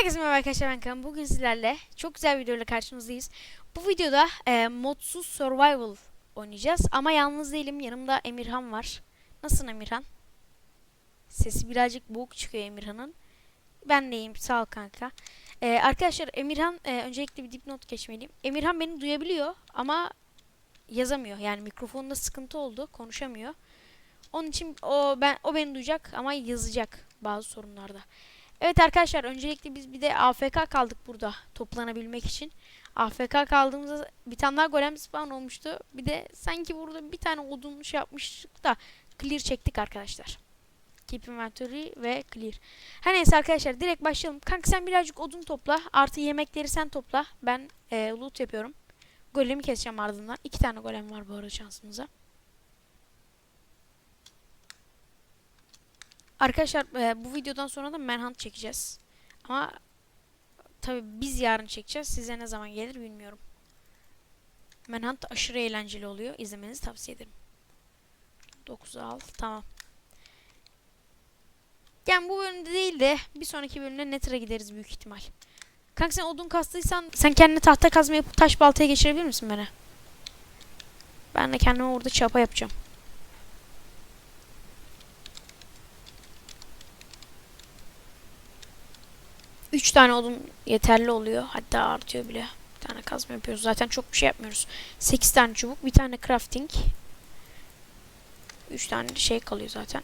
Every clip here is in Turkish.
Herkese merhaba arkadaşlar ben Kaan. Bugün sizlerle çok güzel bir videoyla karşınızdayız. Bu videoda e, modsuz survival oynayacağız. Ama yalnız değilim. Yanımda Emirhan var. Nasılsın Emirhan? Sesi birazcık boğuk çıkıyor Emirhan'ın. Ben de iyiyim. Sağ ol kanka. E, arkadaşlar Emirhan e, öncelikle bir dipnot geçmeliyim. Emirhan beni duyabiliyor ama yazamıyor. Yani mikrofonda sıkıntı oldu. Konuşamıyor. Onun için o ben o beni duyacak ama yazacak bazı sorunlarda. Evet arkadaşlar öncelikle biz bir de AFK kaldık burada toplanabilmek için. AFK kaldığımızda bir tane daha golem spawn olmuştu. Bir de sanki burada bir tane odun şey yapmıştık da clear çektik arkadaşlar. Keep inventory ve clear. Her neyse arkadaşlar direkt başlayalım. Kanka sen birazcık odun topla. Artı yemekleri sen topla. Ben e, loot yapıyorum. Golemi keseceğim ardından. İki tane golem var bu arada şansımıza. Arkadaşlar e, bu videodan sonra da Manhunt çekeceğiz. Ama tabi biz yarın çekeceğiz. Size ne zaman gelir bilmiyorum. Manhunt aşırı eğlenceli oluyor. İzlemenizi tavsiye ederim. 9'u al. Tamam. Yani bu bölümde değil de bir sonraki bölümde Nether'a gideriz büyük ihtimal. Kanka sen odun kastıysan sen kendine tahta kazma yapıp taş baltaya geçirebilir misin beni? Ben de kendime orada çapa yapacağım. Üç tane odun yeterli oluyor. Hatta artıyor bile. Bir tane kazma yapıyoruz. Zaten çok bir şey yapmıyoruz. Sekiz tane çubuk. Bir tane crafting. Üç tane şey kalıyor zaten.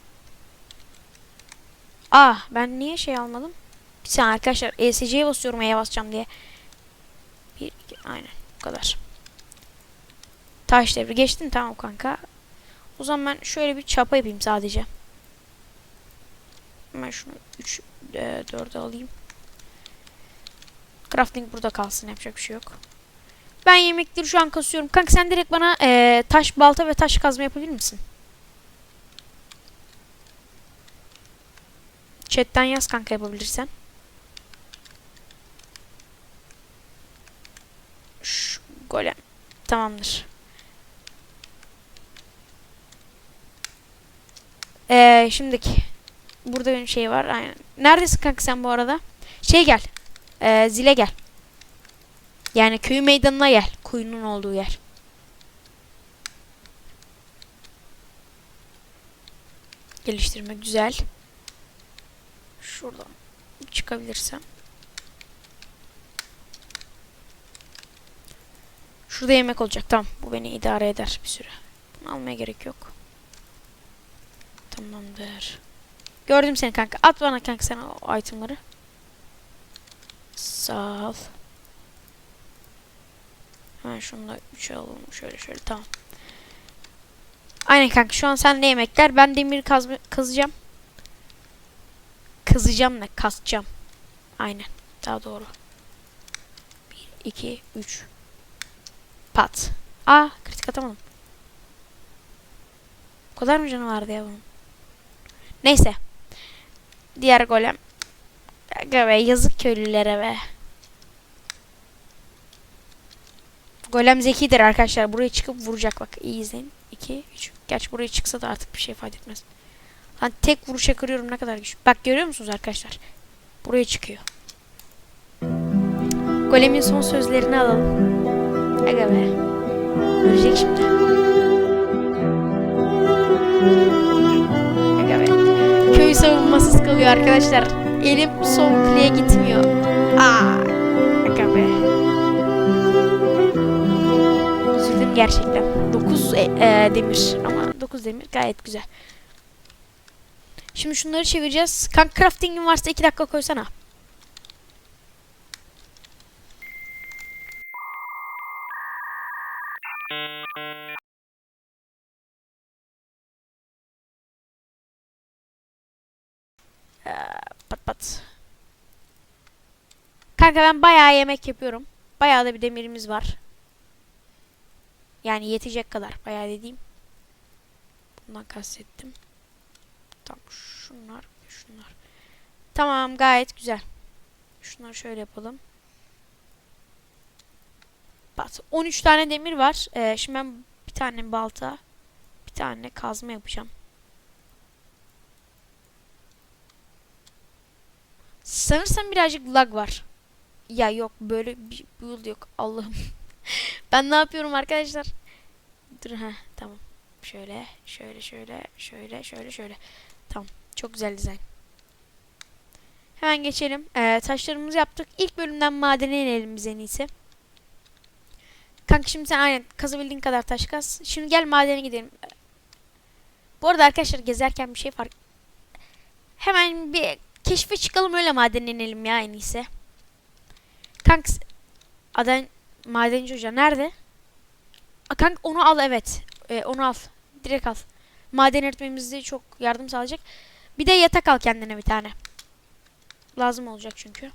Ah ben niye şey almadım? Bir saniye arkadaşlar. ESC'ye basıyorum E'ye basacağım diye. Bir, iki, aynen. Bu kadar. Taş devri. Geçtin tamam kanka. O zaman ben şöyle bir çapa yapayım sadece. Hemen şunu 3 4'e alayım. Crafting burada kalsın yapacak bir şey yok. Ben yemekleri şu an kasıyorum. Kanka sen direkt bana eee, taş balta ve taş kazma yapabilir misin? Chatten yaz kanka yapabilirsen. Şu golem. Tamamdır. Eee şimdiki. Burada benim şey var. Aynen. Neredesin kanka sen bu arada? Şey gel. Ee, zile gel. Yani köy meydanına gel. Kuyunun olduğu yer. Geliştirme güzel. Şuradan çıkabilirsem. Şurada yemek olacak. Tamam. Bu beni idare eder bir süre. Bunu almaya gerek yok. Tamamdır. Gördüm seni kanka. At bana kanka sen o itemları. Sağ ol. Hemen şunu da 3'e alalım. Şöyle şöyle tamam. Aynen kanka şu an sen ne yemekler? Ben demir kazma, kazacağım. Kazacağım ne? Kasacağım. Aynen. Daha doğru. 1, 2, 3. Pat. Aa kritik atamadım. O kadar mı canı vardı ya bunun? Neyse. Diğer golem. Aga be yazık köylülere be. Golem zekidir arkadaşlar. Buraya çıkıp vuracak bak. iyi izleyin. 2, 3. Gerçi buraya çıksa da artık bir şey ifade etmez. Lan tek vuruşa kırıyorum ne kadar güç. Bak görüyor musunuz arkadaşlar? Buraya çıkıyor. Golemin son sözlerini alalım. Aga be. Ölecek şimdi. Aga be. Köy savunmasız kalıyor arkadaşlar. Elim sol kliğe gitmiyor. Aa, aga. Üzüldüm gerçekten. 9 e, e, demir ama 9 demir gayet güzel. Şimdi şunları çevireceğiz. Kanka crafting'in varsa 2 dakika koysana. Kanka ben bayağı yemek yapıyorum. Bayağı da bir demirimiz var. Yani yetecek kadar. Bayağı dediğim. Bundan kastettim. Tamam şunlar şunlar. Tamam gayet güzel. Şunları şöyle yapalım. Bat. 13 tane demir var. Ee, şimdi ben bir tane balta, bir tane kazma yapacağım. Sanırsam birazcık lag var. Ya yok böyle bir build yok Allah'ım. ben ne yapıyorum arkadaşlar? Dur ha tamam. Şöyle şöyle şöyle şöyle şöyle şöyle. Tamam çok güzel dizayn. Hemen geçelim. Ee, taşlarımızı yaptık. İlk bölümden madene inelim biz en iyisi. Kanka şimdi sen aynen kazabildiğin kadar taş kaz. Şimdi gel madene gidelim. Bu arada arkadaşlar gezerken bir şey fark... Hemen bir keşfe çıkalım öyle madene inelim ya en iyisi. Kanka adan madenci hoca nerede? A, kanka onu al evet. Ee, onu al. Direkt al. Maden eritmemizde çok yardım sağlayacak. Bir de yatak al kendine bir tane. Lazım olacak çünkü.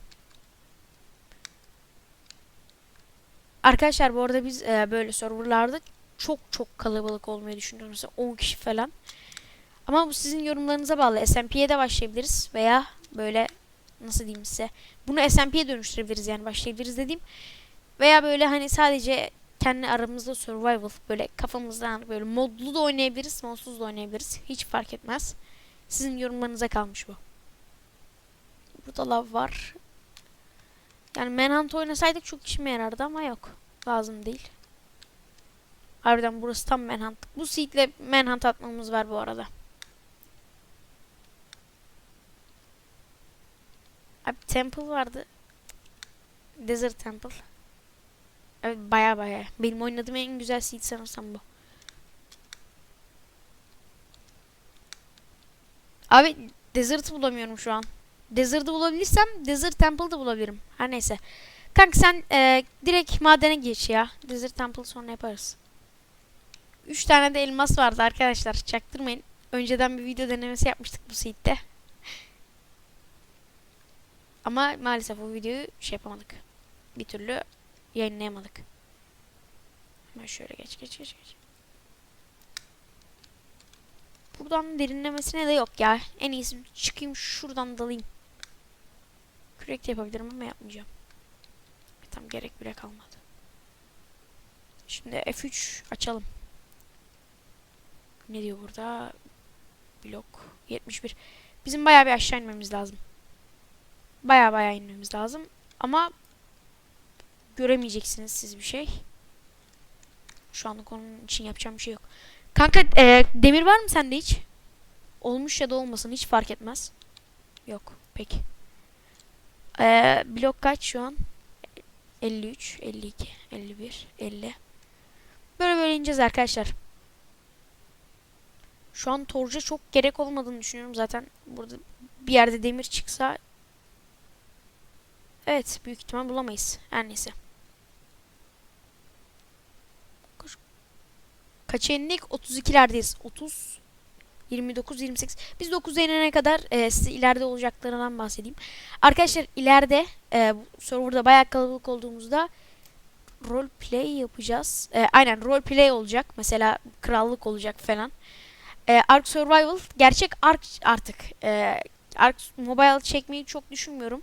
Arkadaşlar bu arada biz e, böyle serverlarda çok çok kalabalık olmayı düşünüyoruz. Mesela 10 kişi falan. Ama bu sizin yorumlarınıza bağlı. SMP'ye de başlayabiliriz veya böyle nasıl diyeyim size. Bunu SMP'ye dönüştürebiliriz yani başlayabiliriz dediğim. Veya böyle hani sadece kendi aramızda survival böyle kafamızdan böyle modlu da oynayabiliriz, modsuz da oynayabiliriz. Hiç fark etmez. Sizin yorumlarınıza kalmış bu. Burada lav var. Yani Manhunt oynasaydık çok işime yarardı ama yok. Lazım değil. Harbiden burası tam Manhunt. Bu seedle Manhunt atmamız var bu arada. Abi Temple vardı. Desert Temple. Evet baya baya. Benim oynadığım en güzel seed sanırsam bu. Abi Desert'ı bulamıyorum şu an. Desert'ı bulabilirsem Desert Temple'ı da bulabilirim. Her neyse. Kanka sen e, direkt madene geç ya. Desert Temple sonra yaparız. 3 tane de elmas vardı arkadaşlar. Çaktırmayın. Önceden bir video denemesi yapmıştık bu seed'de. Ama maalesef o videoyu şey yapamadık. Bir türlü yayınlayamadık. Hemen şöyle geç geç geç geç. Buradan derinlemesine de yok ya. En iyisi çıkayım şuradan dalayım. Kürek de yapabilirim ama yapmayacağım. Tam gerek bile kalmadı. Şimdi F3 açalım. Ne diyor burada? Blok 71. Bizim bayağı bir aşağı inmemiz lazım. Bayağı bayağı inmemiz lazım. Ama göremeyeceksiniz siz bir şey. Şu anlık onun için yapacağım bir şey yok. Kanka e, demir var mı sende hiç? Olmuş ya da olmasın hiç fark etmez. Yok. Peki. E, blok kaç şu an? 53, 52, 51, 50. Böyle böyle ineceğiz arkadaşlar. Şu an torca çok gerek olmadığını düşünüyorum. Zaten burada bir yerde demir çıksa Evet büyük ihtimal bulamayız. Her neyse. Kaça indik? 32'lerdeyiz. 30 29 28. Biz 9'a inene kadar e, size ileride olacaklarından bahsedeyim. Arkadaşlar ileride e, serverda bayağı kalabalık olduğumuzda role play yapacağız. E, aynen role play olacak. Mesela krallık olacak falan. E, Ark Survival gerçek Ark artık. E, Ark Mobile çekmeyi çok düşünmüyorum.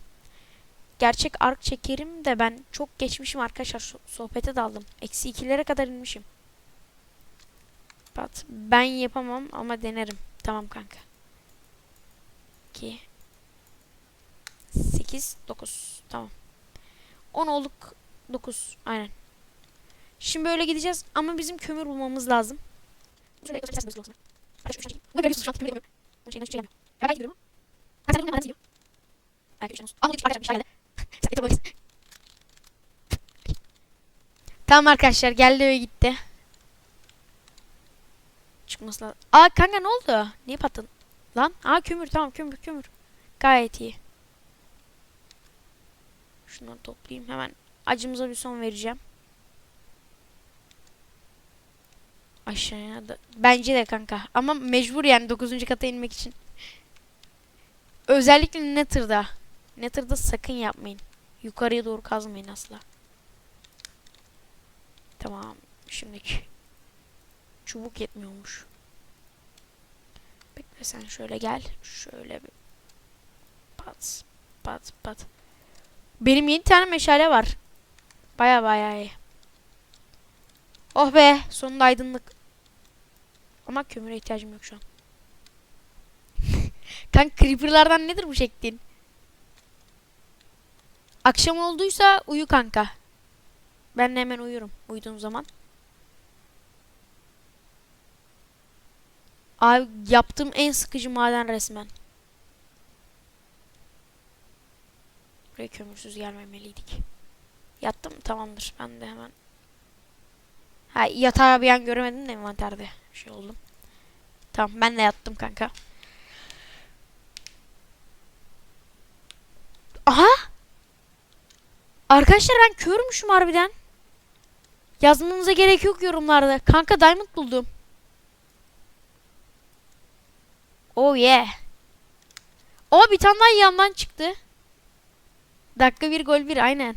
Gerçek Ark çekerim de ben çok geçmişim arkadaşlar. Sohbete daldım. Eksi ikilere kadar inmişim. Pat. Ben yapamam ama denerim. Tamam kanka. 2 8 9 tamam. 10 olduk 9 aynen. Şimdi böyle gideceğiz ama bizim kömür bulmamız lazım. Tamam arkadaşlar geldi ve gitti. Çıkması lazım. Aa kanka ne oldu? Niye patladın? Lan? Aa kömür tamam kömür kömür. Gayet iyi. Şunları toplayayım hemen. Acımıza bir son vereceğim. Aşağıya da. Bence de kanka. Ama mecbur yani 9. kata inmek için. Özellikle Nether'da. Nether'da sakın yapmayın. Yukarıya doğru kazmayın asla. Tamam. Şimdiki. Çubuk yetmiyormuş. Bekle sen şöyle gel. Şöyle bir pat pat pat. Benim 7 tane meşale var. Baya baya iyi. Oh be sonunda aydınlık. Ama kömüre ihtiyacım yok şu an. Kanka creeperlardan nedir bu çektiğin? Akşam olduysa uyu kanka. Ben de hemen uyurum uyuduğum zaman. Abi yaptığım en sıkıcı maden resmen. Buraya kömürsüz gelmemeliydik. Yattım tamamdır. Ben de hemen. Ha yatağı bir an göremedim de envanterde şey oldum. Tamam ben de yattım kanka. Aha! Arkadaşlar ben körmüşüm harbiden. Yazmanıza gerek yok yorumlarda. Kanka diamond buldum. Oh yeah. O bir tane daha yandan çıktı. Dakika bir gol bir aynen.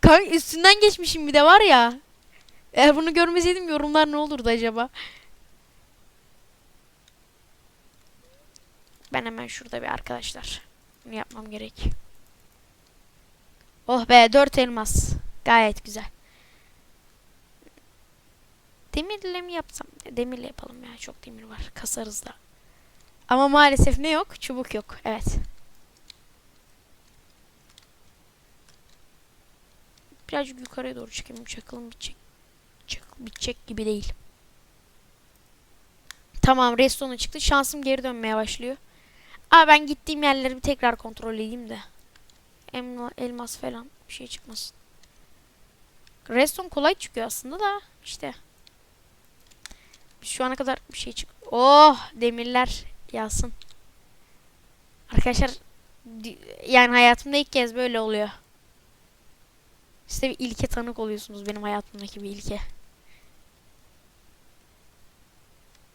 Kanka üstünden geçmişim bir de var ya. Eğer bunu görmeseydim yorumlar ne olurdu acaba? Ben hemen şurada bir arkadaşlar. Bunu yapmam gerek. Oh be dört elmas. Gayet güzel. Demirle mi yapsam? Demirle yapalım ya. Çok demir var. Kasarız da. Ama maalesef ne yok? Çubuk yok. Evet. Birazcık yukarıya doğru çıkayım. Çakılım bitecek. Çakıl bitecek gibi değil. Tamam redstone'a çıktı. Şansım geri dönmeye başlıyor. Aa ben gittiğim yerleri bir tekrar kontrol edeyim de. Elma, elmas falan bir şey çıkmasın. Redstone kolay çıkıyor aslında da işte. Şu ana kadar bir şey çık. Oh demirler yağsın. Arkadaşlar yani hayatımda ilk kez böyle oluyor. İşte bir ilke tanık oluyorsunuz benim hayatımdaki bir ilke.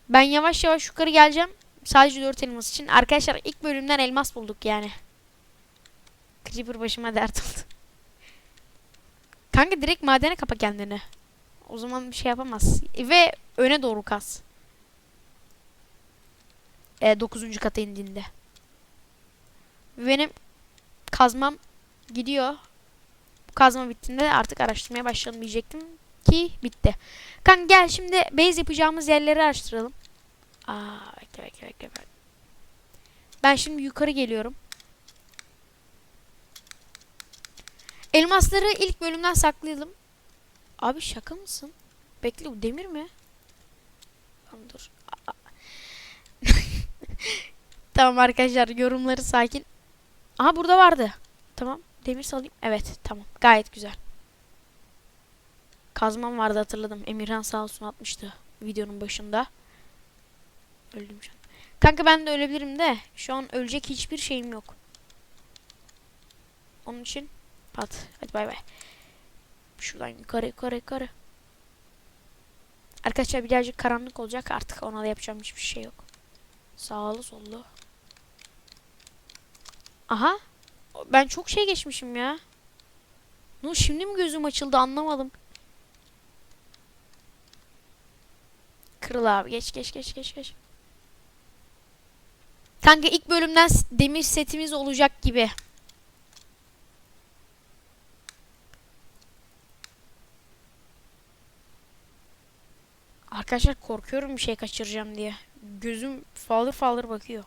Ben yavaş yavaş yukarı geleceğim. Sadece 4 elmas için. Arkadaşlar ilk bölümden elmas bulduk yani. Creeper başıma dert oldu. Kanka direkt madene kapa kendini. O zaman bir şey yapamaz. Ve öne doğru kaz. E, 9. kata indiğinde. Benim kazmam gidiyor. Bu kazma bittiğinde de artık araştırmaya başlayalım diyecektim ki bitti. Kanka gel şimdi base yapacağımız yerleri araştıralım. Aa bekle bekle. bekle. Ben şimdi yukarı geliyorum. Elmasları ilk bölümden saklayalım. Abi şaka mısın? Bekle bu demir mi? Tamam dur. tamam arkadaşlar yorumları sakin. Aha burada vardı. Tamam. Demir salayım. Evet tamam. Gayet güzel. Kazmam vardı hatırladım. Emirhan sağ olsun atmıştı videonun başında. Öldüm şu an. Kanka ben de ölebilirim de şu an ölecek hiçbir şeyim yok. Onun için pat. Hadi bay bay. Şuradan yukarı yukarı yukarı. Arkadaşlar birazcık karanlık olacak artık ona da yapacağım hiçbir şey yok. Sağlı sollu. Aha. Ben çok şey geçmişim ya. Ne şimdi mi gözüm açıldı anlamadım. Kırıl abi geç geç geç geç geç. Kanka ilk bölümden demir setimiz olacak gibi. Arkadaşlar korkuyorum bir şey kaçıracağım diye. Gözüm faldır faldır bakıyor.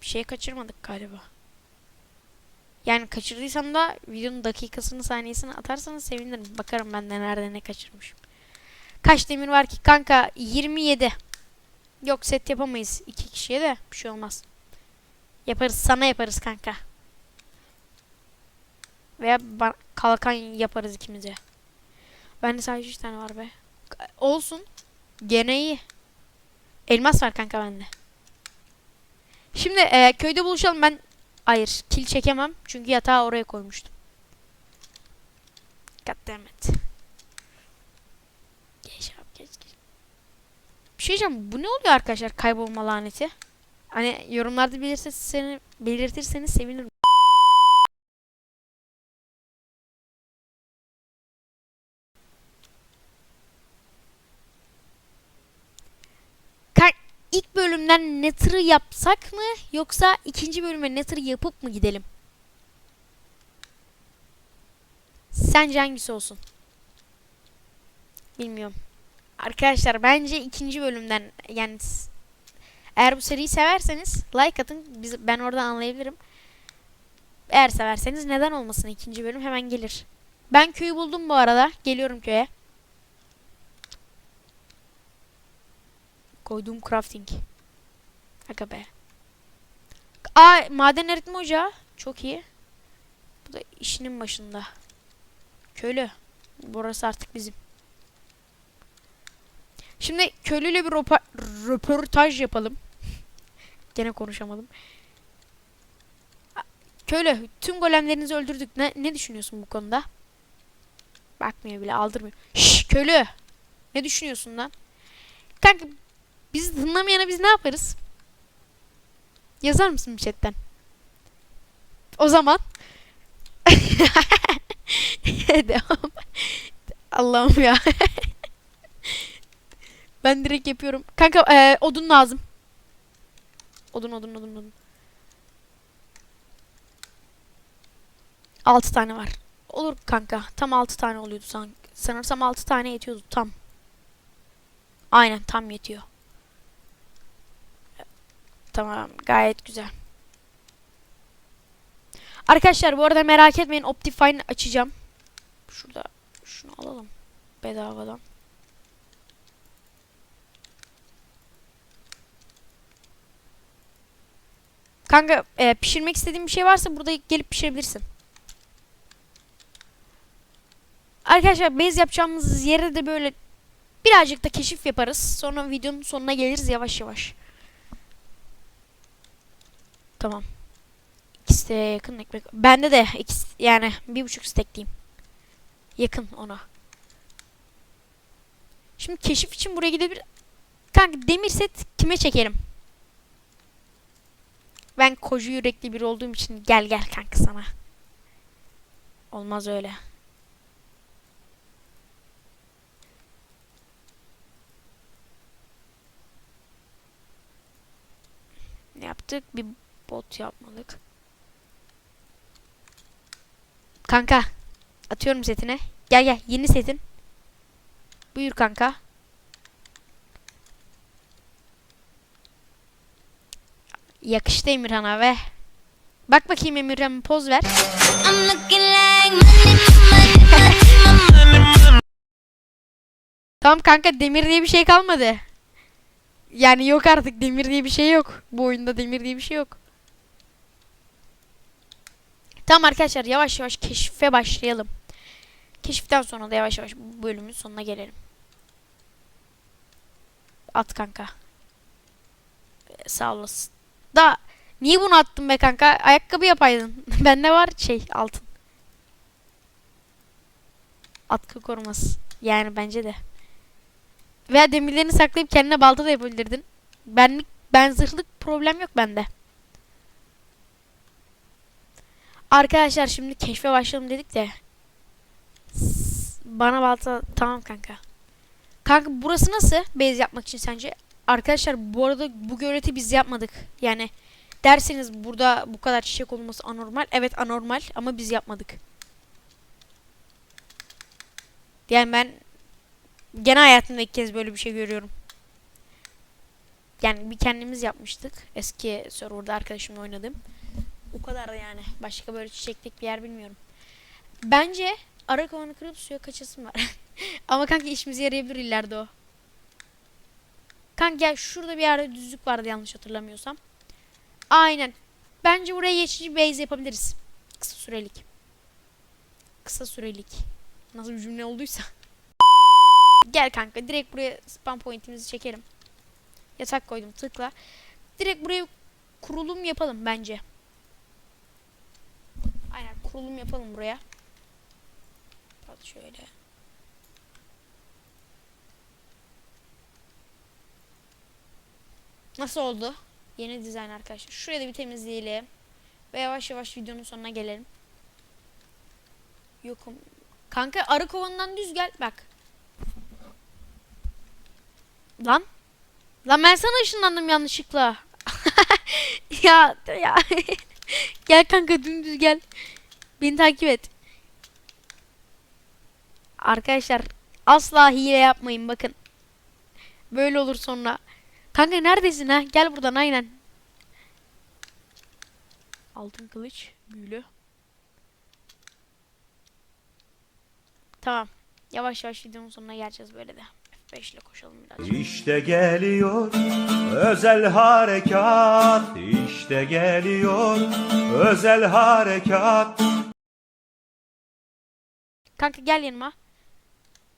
Bir şey kaçırmadık galiba. Yani kaçırdıysam da videonun dakikasını saniyesini atarsanız sevinirim. Bakarım ben de nerede ne kaçırmışım. Kaç demir var ki? Kanka 27. Yok set yapamayız. iki kişiye de bir şey olmaz. Yaparız. Sana yaparız kanka. Veya kalkan yaparız ikimize. Bende sadece 3 tane var be. Olsun. Gene iyi. Elmas var kanka bende. Şimdi e, köyde buluşalım. Ben hayır kil çekemem. Çünkü yatağı oraya koymuştum. Goddammit. Geç abi geç geç. Bir şey diyeceğim. Bu ne oluyor arkadaşlar kaybolma laneti? Hani yorumlarda belirtirseniz, belirtirseniz sevinirim. ilk bölümden Nether'ı yapsak mı yoksa ikinci bölüme Nether yapıp mı gidelim? Sence hangisi olsun? Bilmiyorum. Arkadaşlar bence ikinci bölümden yani eğer bu seriyi severseniz like atın. Biz, ben oradan anlayabilirim. Eğer severseniz neden olmasın ikinci bölüm hemen gelir. Ben köyü buldum bu arada. Geliyorum köye. Koyduğum crafting. Aga be. Aa maden eritme ocağı. Çok iyi. Bu da işinin başında. Köylü. Burası artık bizim. Şimdi köylüyle bir röportaj yapalım. Gene konuşamadım. Köylü, tüm golemlerinizi öldürdük. Ne, ne düşünüyorsun bu konuda? Bakmıyor bile, aldırmıyor. Şşş köylü! Ne düşünüyorsun lan? Kanka, bizi tınlamayana biz ne yaparız? Yazar mısın chatten? O zaman Devam. Allah'ım ya. ben direkt yapıyorum. Kanka eee, odun lazım. Odun odun odun odun. 6 tane var. Olur kanka. Tam 6 tane oluyordu san sanırsam 6 tane yetiyordu tam. Aynen tam yetiyor. Tamam gayet güzel. Arkadaşlar bu arada merak etmeyin Optifine açacağım. Şurada şunu alalım bedavadan. Kanka e, pişirmek istediğin bir şey varsa burada gelip pişirebilirsin. Arkadaşlar base yapacağımız yere de böyle birazcık da keşif yaparız. Sonra videonun sonuna geliriz yavaş yavaş. Tamam. İkisi de yakın ekmek. Bende de ikisi, yani bir buçuk stekliyim. Yakın ona. Şimdi keşif için buraya gidebilir. Kanka demir set kime çekelim? Ben koca yürekli biri olduğum için gel gel kanka sana. Olmaz öyle. Ne yaptık? Bir bot yapmadık. Kanka. Atıyorum setine. Gel gel. Yeni setin. Buyur kanka. Yakıştı Emirhan'a ve Bak bakayım Emirhan poz ver. Tamam kanka demir diye bir şey kalmadı. Yani yok artık demir diye bir şey yok. Bu oyunda demir diye bir şey yok. Tamam arkadaşlar yavaş yavaş keşfe başlayalım. Keşiften sonra da yavaş yavaş bu bölümün sonuna gelelim. At kanka. Sağ olasın. Da niye bunu attın be kanka? Ayakkabı yapaydın. Bende var şey altın. Atkı koruması. Yani bence de. Veya demirlerini saklayıp kendine balta da yapabilirdin. Benlik ben zırhlık problem yok bende. Arkadaşlar şimdi keşfe başlayalım dedik de. Bana balta tamam kanka. Kanka burası nasıl base yapmak için sence? Arkadaşlar bu arada bu göleti biz yapmadık. Yani derseniz burada bu kadar çiçek olması anormal. Evet anormal ama biz yapmadık. Yani ben gene hayatımda ilk kez böyle bir şey görüyorum. Yani bir kendimiz yapmıştık. Eski serverda arkadaşımla oynadım. O kadar yani. Başka böyle çiçeklik bir yer bilmiyorum. Bence ara kovanı kırıp suya kaçasım var. Ama kanka işimize yarayabilir ileride o. Kanka şurada bir yerde düzlük vardı yanlış hatırlamıyorsam. Aynen. Bence buraya geçici base yapabiliriz. Kısa sürelik. Kısa sürelik. Nasıl bir cümle olduysa. Gel kanka direkt buraya spam pointimizi çekelim. Yatak koydum tıkla. Direkt buraya kurulum yapalım bence. Kurulum yapalım buraya. Bak şöyle. Nasıl oldu? Yeni dizayn arkadaşlar. Şurayı da bir temizleyelim. Ve yavaş yavaş videonun sonuna gelelim. Yokum. Kanka arı kovanından düz gel. Bak. Lan. Lan ben sana ışınlandım yanlışlıkla. ya ya. gel kanka dümdüz gel. Beni takip et. Arkadaşlar asla hile yapmayın bakın. Böyle olur sonra. Kanka neredesin ha? Gel buradan aynen. Altın kılıç, büyülü. Tamam. Yavaş yavaş videonun sonuna geleceğiz böyle de. F5 ile koşalım biraz. İşte geliyor özel harekat İşte geliyor özel harekat Kanka gel yanıma.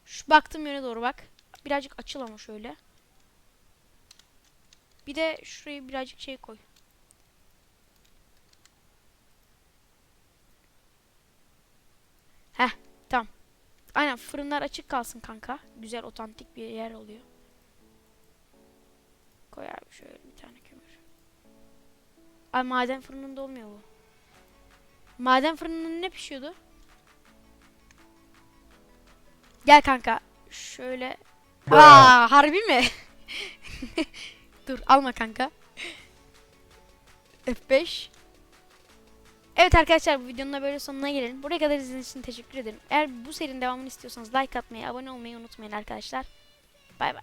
Şu baktığım yöne doğru bak. Birazcık açıl ama şöyle. Bir de şurayı birazcık şey koy. Heh tamam. Aynen fırınlar açık kalsın kanka. Güzel otantik bir yer oluyor. Koy abi şöyle bir tane kömür. Ay maden fırınında olmuyor bu. Maden fırınında ne pişiyordu? Gel kanka. Şöyle. Aa harbi mi? Dur alma kanka. F5. Evet arkadaşlar bu videonun da böyle sonuna gelelim. Buraya kadar izlediğiniz için teşekkür ederim. Eğer bu serinin devamını istiyorsanız like atmayı, abone olmayı unutmayın arkadaşlar. Bay bay.